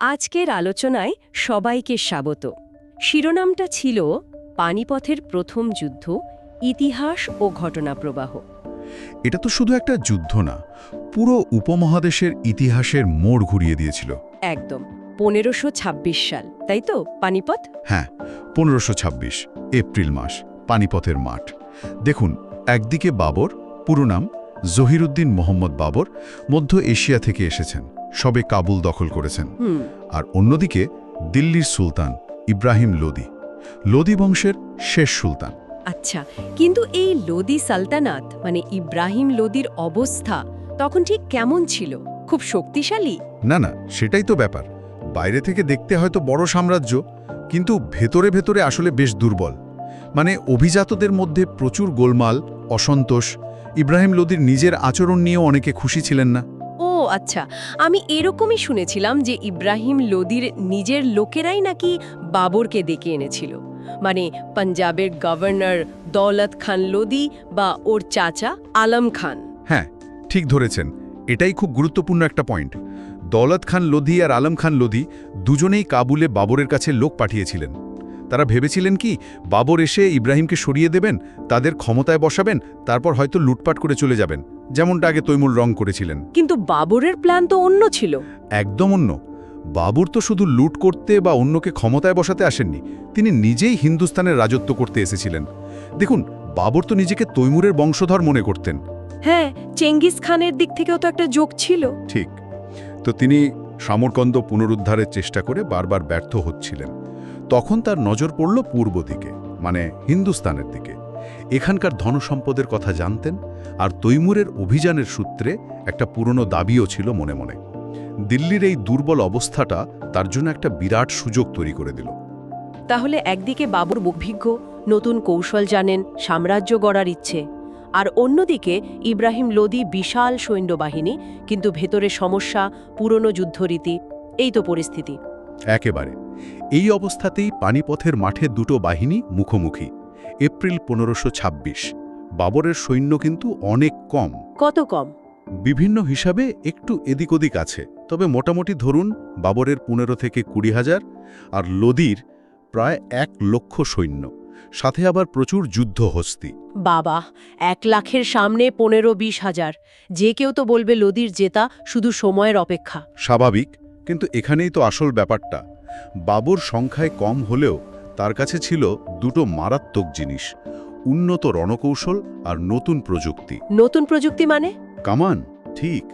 আজকের আলোচনায় সবাইকে স্বাগত। শিরোনামটা ছিল পানিপথের প্রথম যুদ্ধ ইতিহাস ও ঘটনাপ্রবাহ। এটা তো শুধু একটা যুদ্ধ না পুরো উপমহাদেশের ইতিহাসের মোড় ঘুরিয়ে দিয়েছিল। একদম পনেরোশো ছাব্বিশ সাল তাই তো? পানিপথ? হ্যাঁ পনেরোশো ছাব্বিশ এপ্রিল মাস পানিপথের মাঠ। দেখুন একদিকে বাবর পুরো নাম জহিরুদ্দিন মোহাম্মদ বাবর মধ্য এশিয়া থেকে এসেছেন। সবে কাবুল দখল করেছেন। আর অন্যদিকে দিল্লির সুলতান ইব্রাহিম লোদি। লোদি বংশের শেষ সুলতান। আচ্ছা কিন্তু এই লোদি সালতানাত মানে ইব্রাহিম লোদির অবস্থা তখন ঠিক কেমন ছিল? খুব শক্তিশালী? না না সেটাই তো ব্যাপার। বাইরে থেকে দেখতে হয়তো বড় সাম্রাজ্য কিন্তু ভেতরে ভেতরে আসলে বেশ দুর্বল। মানে অভিজাতদের মধ্যে প্রচুর গোলমাল অসন্তোষ ইব্রাহিম লোদির নিজের আচরণ নিয়েও অনেকে খুশি ছিলেন না। আচ্ছা আমি এরকমই শুনেছিলাম যে ইব্রাহিম লোদির নিজের লোকেরাই নাকি বাবরকে ডেকে এনেছিল। মানে পাঞ্জাবের গভর্নর দৌলত খান লোদি বা ওর চাচা আলম খান। হ্যাঁ ঠিক ধরেছেন। এটাই খুব গুরুত্বপূর্ণ একটা পয়েন্ট। দৌলত খান লোধি আর আলম খান লোধি দুজনেই কাবুলে বাবরের কাছে লোক পাঠিয়েছিলেন। তারা ভেবেছিলেন কি বাবর এসে ইব্রাহিমকে সরিয়ে দেবেন তাদের ক্ষমতায় বসাবেন তারপর হয়তো লুটপাট করে চলে যাবেন যেমনটা আগে তৈমুল রং করেছিলেন। কিন্তু বাবরের প্ল্যান তো অন্য ছিল। একদম অন্য। বাবর তো শুধু লুট করতে বা অন্যকে ক্ষমতায় বসাতে আসেননি তিনি নিজেই হিন্দুস্তানের রাজত্ব করতে এসেছিলেন। দেখুন বাবর তো নিজেকে তৈমুরের বংশধর মনে করতেন। হ্যাঁ চেঙ্গিস খানের দিক থেকেও তো একটা যোগ ছিল। ঠিক। তো তিনি সামরকন্দ পুনরুদ্ধারের চেষ্টা করে বারবার ব্যর্থ হচ্ছিলেন। তখন তার নজর পড়ল পূর্ব দিকে মানে হিন্দুস্তানের দিকে। এখানকার ধনসম্পদের কথা জানতেন আর তৈমুরের অভিযানের সূত্রে একটা পুরনো দাবিও ছিল মনে মনে। দিল্লির এই দুর্বল অবস্থাটা তার জন্য একটা বিরাট সুযোগ তৈরি করে দিল। তাহলে একদিকে বাবুর অভিজ্ঞ নতুন কৌশল জানেন, সাম্রাজ্য গড়ার ইচ্ছে, আর অন্যদিকে ইব্রাহিম লোদি বিশাল সৈন্যবাহিনী, কিন্তু ভেতরে সমস্যা, পুরনো যুদ্ধরীতি, এই তো পরিস্থিতি। একেবারে। এই অবস্থাতেই পানিপথের মাঠে দুটো বাহিনী মুখোমুখি। এপ্রিল পনেরোশো ছাব্বিশ। বাবরের সৈন্য কিন্তু অনেক কম। কত কম? বিভিন্ন হিসাবে একটু এদিক ওদিক আছে। তবে মোটামুটি ধরুন বাবরের পনেরো থেকে কুড়ি হাজার আর লোদির প্রায় এক লক্ষ সৈন্য। সাথে আবার প্রচুর যুদ্ধ হস্তি বাবা এক লাখের সামনে পনেরো বিশ হাজার। যে কেউ তো বলবে লোদির জেতা শুধু সময়ের অপেক্ষা। স্বাভাবিক। কিন্তু এখানেই তো আসল ব্যাপারটা। বাবর সংখ্যায় কম হলেও তার কাছে ছিল দুটো মারাত্মক জিনিস উন্নত রণকৌশল আর নতুন প্রযুক্তি। নতুন প্রযুক্তি মানে? কামান ঠিক।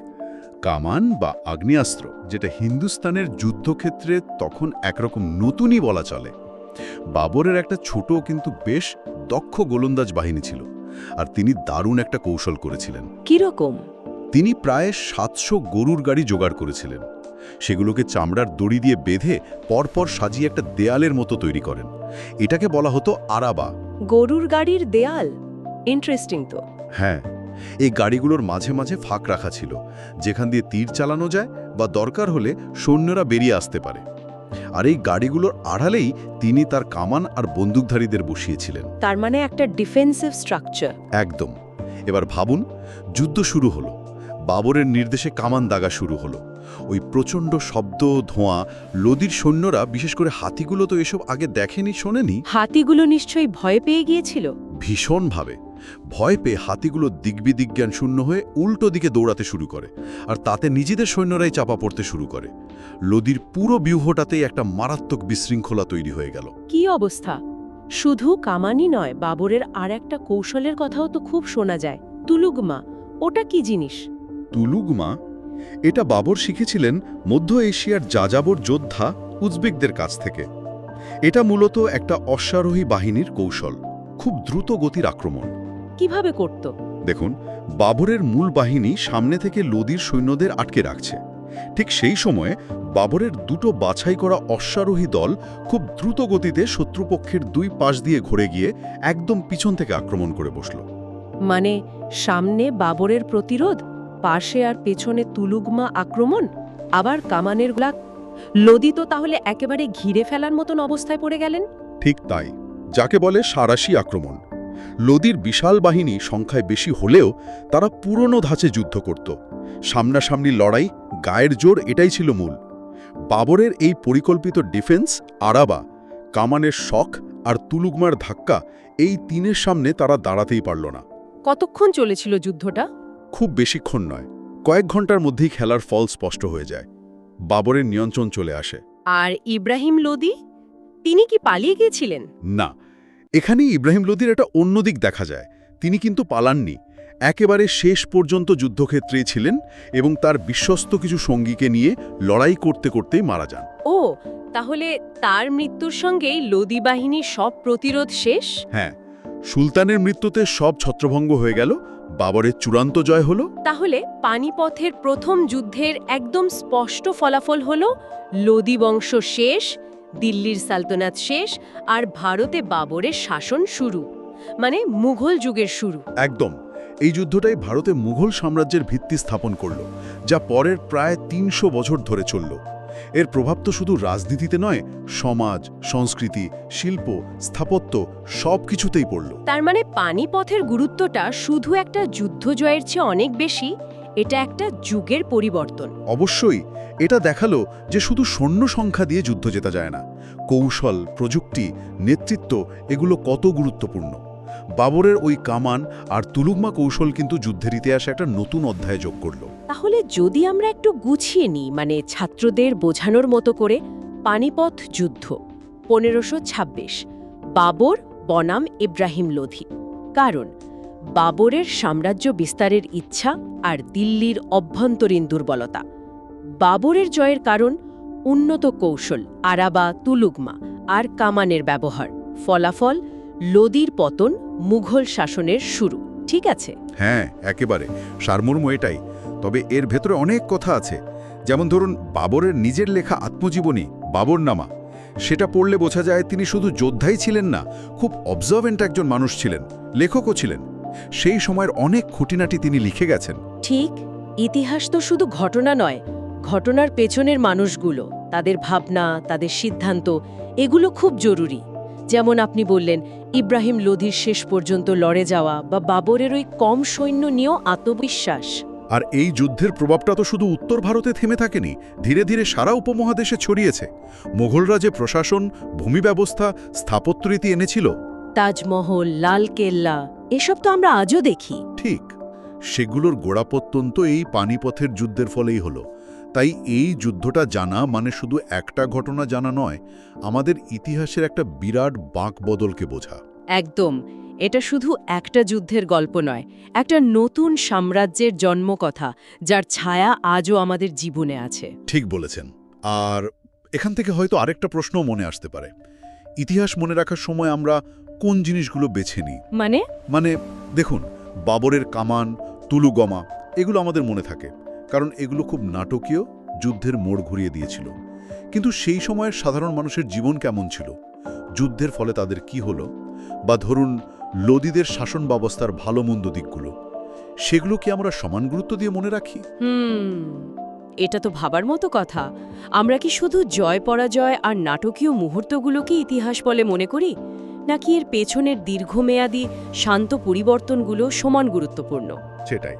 কামান বা আগ্নেয়াস্ত্র যেটা হিন্দুস্তানের যুদ্ধক্ষেত্রে তখন একরকম নতুনই বলা চলে। বাবরের একটা ছোট কিন্তু বেশ দক্ষ গোলন্দাজ বাহিনী ছিল আর তিনি দারুণ একটা কৌশল করেছিলেন। কীরকম? তিনি প্রায় সাতশো গরুর গাড়ি জোগাড় করেছিলেন। সেগুলোকে চামড়ার দড়ি দিয়ে বেঁধে পরপর সাজিয়ে একটা দেয়ালের মতো তৈরি করেন। এটাকে বলা হতো আরাবা। গরুর গাড়ির দেয়াল? ইন্টারেস্টিং তো। হ্যাঁ এই গাড়িগুলোর মাঝে মাঝে ফাঁক রাখা ছিল যেখান দিয়ে তীর চালানো যায় বা দরকার হলে সৈন্যরা বেরিয়ে আসতে পারে। আর এই গাড়িগুলোর আড়ালেই তিনি তার কামান আর বন্দুকধারীদের বসিয়েছিলেন। তার মানে একটা ডিফেন্সিভ স্ট্রাকচার একদম। এবার ভাবুন যুদ্ধ শুরু হলো। বাবরের নির্দেশে কামান দাগা শুরু হলো। ওই প্রচণ্ড শব্দ ধোঁয়া লোদির সৈন্যরা বিশেষ করে হাতিগুলো তো এসব আগে দেখেনি শোনেনি? হাতিগুলো নিশ্চয়ই ভয় পেয়ে গিয়েছিল। ভীষণভাবে। ভয় পেয়ে হাতিগুলো দিগ্বিদিজ্ঞান শূন্য হয়ে উল্টো দিকে দৌড়াতে শুরু করে আর তাতে নিজেদের সৈন্যরাই চাপা পড়তে শুরু করে। লোদির পুরো ব্যূহটাতেই একটা মারাত্মক বিশৃঙ্খলা তৈরি হয়ে গেল। কি অবস্থা? শুধু কামানি নয় বাবরের আর একটা কৌশলের কথাও তো খুব শোনা যায়। তুলুগমা ওটা কি জিনিস? তুলুগমা? এটা বাবর শিখেছিলেন মধ্য এশিয়ার যাযাবর যোদ্ধা উজবেকদের কাছ থেকে। এটা মূলত একটা অশ্বারোহী বাহিনীর কৌশল খুব দ্রুত গতির আক্রমণ। কীভাবে করত? দেখুন বাবরের মূল বাহিনী সামনে থেকে লোদির সৈন্যদের আটকে রাখছে। ঠিক সেই সময়ে বাবরের দুটো বাছাই করা অশ্বারোহী দল খুব দ্রুত গতিতে শত্রুপক্ষের দুই পাশ দিয়ে ঘুরে গিয়ে একদম পিছন থেকে আক্রমণ করে বসল। মানে সামনে বাবরের প্রতিরোধ পাশে আর পেছনে তুলুগমা আক্রমণ আবার কামানের গোলা লদি তো তাহলে একেবারে ঘিরে ফেলার মতন অবস্থায় পড়ে গেলেন। ঠিক তাই যাকে বলে সারাশি আক্রমণ। লোদির বিশাল বাহিনী সংখ্যায় বেশি হলেও তারা পুরনো ধাঁচে যুদ্ধ করত। সামনাসামনি লড়াই গায়ের জোর এটাই ছিল মূল। বাবরের এই পরিকল্পিত ডিফেন্স আরাবা কামানের শখ আর তুলুগমার ধাক্কা এই তিনের সামনে তারা দাঁড়াতেই পারল না। কতক্ষণ চলেছিল যুদ্ধটা? খুব বেশিক্ষণ নয় কয়েক ঘণ্টার মধ্যেই খেলার ফল স্পষ্ট হয়ে যায় বাবরের নিয়ন্ত্রণ চলে আসে। আর ইব্রাহিম লোদি? তিনি কি পালিয়ে গিয়েছিলেন? না এখানেই ইব্রাহিম লোদির একটা অন্য দিক দেখা যায়। তিনি কিন্তু পালাননি একেবারে শেষ পর্যন্ত যুদ্ধক্ষেত্রেই ছিলেন এবং তার বিশ্বস্ত কিছু সঙ্গীকে নিয়ে লড়াই করতে করতেই মারা যান। ও তাহলে তার মৃত্যুর সঙ্গেই লোদি বাহিনীর সব প্রতিরোধ শেষ? হ্যাঁ সুলতানের মৃত্যুতে সব ছত্রভঙ্গ হয়ে গেল বাবরের চূড়ান্ত জয় হলো? তাহলে পানিপথের প্রথম যুদ্ধের একদম স্পষ্ট ফলাফল হল লোদি বংশ শেষ দিল্লির সালতনাত শেষ আর ভারতে বাবরের শাসন শুরু মানে মুঘল যুগের শুরু। একদম। এই যুদ্ধটাই ভারতে মুঘল সাম্রাজ্যের ভিত্তি স্থাপন করল যা পরের প্রায় তিনশো বছর ধরে চলল। এর প্রভাব তো শুধু রাজনীতিতে নয় সমাজ সংস্কৃতি শিল্প স্থাপত্য সব কিছুতেই পড়ল। তার মানে পানিপথের গুরুত্বটা শুধু একটা যুদ্ধ জয়ের চেয়ে অনেক বেশি? এটা একটা যুগের পরিবর্তন। অবশ্যই এটা দেখাল যে শুধু সৈন্য সংখ্যা দিয়ে যুদ্ধ জেতা যায় না। কৌশল প্রযুক্তি নেতৃত্ব এগুলো কত গুরুত্বপূর্ণ। বাবরের ওই কামান আর তুলুগমা কৌশল কিন্তু যুদ্ধের ইতিহাসে একটা নতুন অধ্যায় যোগ করল। তাহলে যদি আমরা একটু গুছিয়ে নিই মানে ছাত্রদের বোঝানোর মতো করে, পানিপথ যুদ্ধ, পনেরোশো বাবর, বনাম, ইব্রাহিম লোধি। কারণ, বাবরের সাম্রাজ্য বিস্তারের ইচ্ছা আর দিল্লির অভ্যন্তরীণ দুর্বলতা। বাবরের জয়ের কারণ, উন্নত কৌশল, আরাবা তুলুগমা আর কামানের ব্যবহার। ফলাফল লোদির পতন মুঘল শাসনের শুরু ঠিক আছে? হ্যাঁ একেবারে। সারমর্ম এটাই। তবে এর ভেতরে অনেক কথা আছে। যেমন ধরুন বাবরের নিজের লেখা আত্মজীবনী বাবরনামা। সেটা পড়লে বোঝা যায় তিনি শুধু যোদ্ধাই ছিলেন না খুব অবজার্ভেন্ট একজন মানুষ ছিলেন লেখকও ছিলেন। সেই সময়ের অনেক খুঁটিনাটি তিনি লিখে গেছেন। ঠিক ইতিহাস তো শুধু ঘটনা নয় ঘটনার পেছনের মানুষগুলো তাদের ভাবনা তাদের সিদ্ধান্ত এগুলো খুব জরুরি। যেমন আপনি বললেন ইব্রাহিম লোধির শেষ পর্যন্ত লড়ে যাওয়া বা বাবরের ওই কম সৈন্য নিয়েও আত্মবিশ্বাস। আর এই যুদ্ধের প্রভাবটা তো শুধু উত্তর ভারতে থেমে থাকেনি ধীরে ধীরে সারা উপমহাদেশে ছড়িয়েছে। মোগলরা যে প্রশাসন ভূমি ব্যবস্থা স্থাপত্যরীতি এনেছিল। তাজমহল লাল কেল্লা এসব তো আমরা আজও দেখি। ঠিক সেগুলোর গোড়াপত্যন্ত এই পানিপথের যুদ্ধের ফলেই হলো। তাই এই যুদ্ধটা জানা মানে শুধু একটা ঘটনা জানা নয় আমাদের ইতিহাসের একটা বিরাট বাঁক বদলকে বোঝা। একদম এটা শুধু একটা যুদ্ধের গল্প নয় একটা নতুন সাম্রাজ্যের জন্মকথা যার ছায়া আজও আমাদের জীবনে আছে। ঠিক বলেছেন আর এখান থেকে হয়তো আরেকটা প্রশ্নও মনে আসতে পারে। ইতিহাস মনে রাখার সময় আমরা কোন জিনিসগুলো বেছে নিই? মানে? মানে দেখুন বাবরের কামান তুলুগমা এগুলো আমাদের মনে থাকে। কারণ এগুলো খুব নাটকীয় যুদ্ধের মোড় ঘুরিয়ে দিয়েছিল। কিন্তু সেই সময়ের সাধারণ মানুষের জীবন কেমন ছিল? যুদ্ধের ফলে তাদের কি হলো? বা ধরুন লোদিদের শাসন ব্যবস্থার ভালো মন্দ দিকগুলো সেগুলো কি আমরা সমান গুরুত্ব দিয়ে মনে রাখি? হুম এটা তো ভাবার মতো কথা। আমরা কি শুধু জয় পরাজয় আর নাটকীয় মুহূর্তগুলোকে ইতিহাস বলে মনে করি? নাকি এর পেছনের দীর্ঘমেয়াদী শান্ত পরিবর্তনগুলো সমান গুরুত্বপূর্ণ? সেটাই।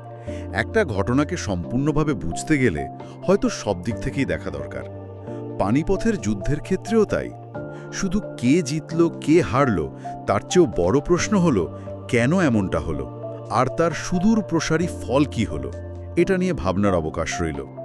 একটা ঘটনাকে সম্পূর্ণভাবে বুঝতে গেলে হয়তো সব দিক থেকেই দেখা দরকার। পানিপথের যুদ্ধের ক্ষেত্রেও তাই। শুধু কে জিতল, কে হারল, তার চেয়েও বড় প্রশ্ন হল, কেন এমনটা হলো? আর তার সুদূর প্রসারী ফল কি হলো? এটা নিয়ে ভাবনার অবকাশ রইল।